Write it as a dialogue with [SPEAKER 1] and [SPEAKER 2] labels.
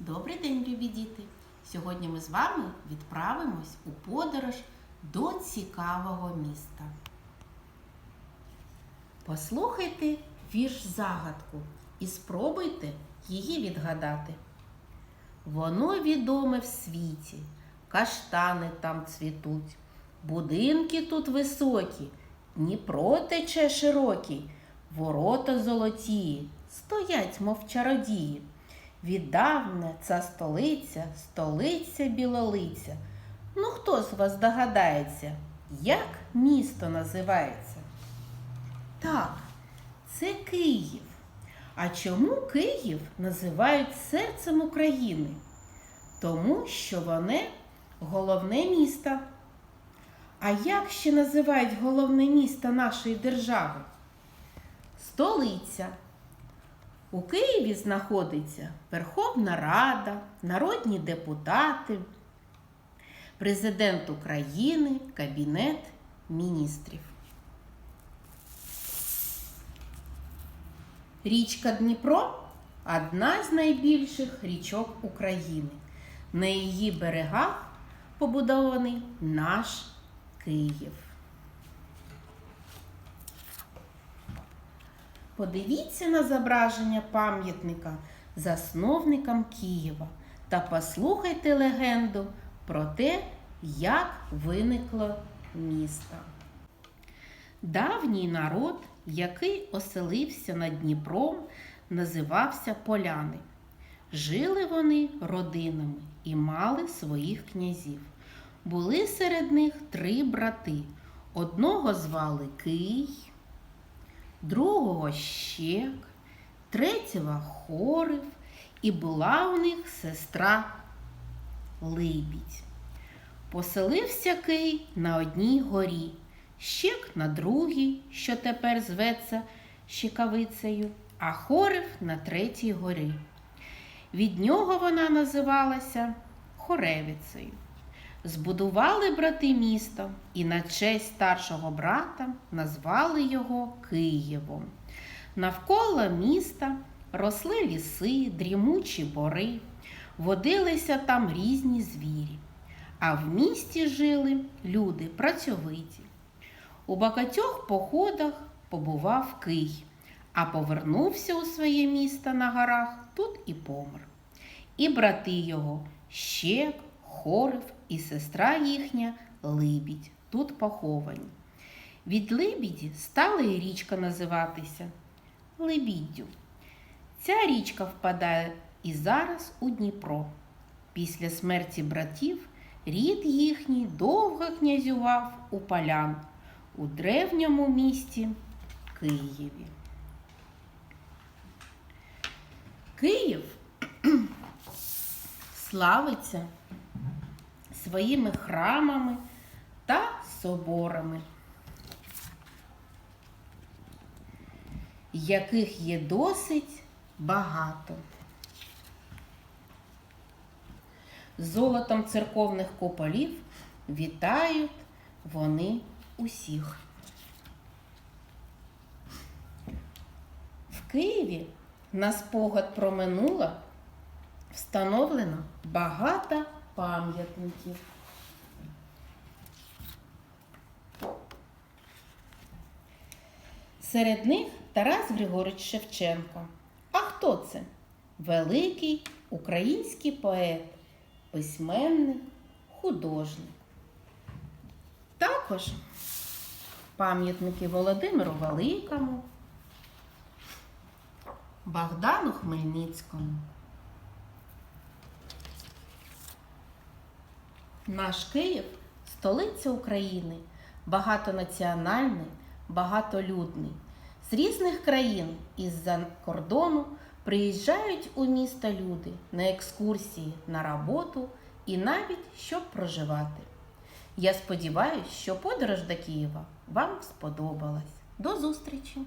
[SPEAKER 1] Добрий день, любі діти! Сьогодні ми з вами відправимось у подорож до цікавого міста. Послухайте вірш загадку і спробуйте її відгадати. Воно відоме в світі, каштани там цвітуть, будинки тут високі, Дніпро тече широкий, ворота золоті, стоять, мов чародії. Віддавна ця столиця, столиця білолиця. Ну хто з вас догадається, як місто називається? Так, це Київ. А чому Київ називають серцем України? Тому що воне головне місто. А як ще називають головне місто нашої держави? Столиця. У Києві знаходиться Верховна Рада, народні депутати, президент України, Кабінет міністрів. Річка Дніпро одна з найбільших річок України. На її берегах побудований наш Київ. Подивіться на зображення пам'ятника засновникам Києва та послухайте легенду про те, як виникло місто. Давній народ, який оселився над Дніпром, називався поляни. Жили вони родинами і мали своїх князів. Були серед них три брати. Одного звали Кий, другого щек, третього хорив, і була у них сестра Либідь. Поселився Кий на одній горі, щек на другій, що тепер зветься Щекавицею, а хорив на третій горі. Від нього вона називалася Хоревицею. Збудували брати місто і на честь старшого брата назвали його Києвом. Навколо міста росли ліси, дрімучі бори, водилися там різні звірі, а в місті жили люди працьовиті. У багатьох походах побував Кий, а повернувся у своє місто на горах тут і помер. І брати його Щек, Хорив і сестра їхня Либідь тут поховані. Від Либіді стала і річка називатися Либіддю. Ця річка впадає і зараз у Дніпро. Після смерті братів рід їхній довго князював у полян у древньому місті Києві. Київ славиться своїми храмами та соборами, яких є досить багато. Золотом церковних куполів вітають вони усіх. В Києві на спогад про минуле встановлено багато пам'ятників. Серед них Тарас Григорович Шевченко. А хто це? Великий український поет, письменник, художник. Також пам'ятники Володимиру Великому, Богдану Хмельницькому. Наш Київ столиця України, багатонаціональний, багатолюдний. З різних країн із-за кордону приїжджають у місто люди на екскурсії, на роботу і навіть щоб проживати. Я сподіваюся, що подорож до Києва вам сподобалась. До зустрічі!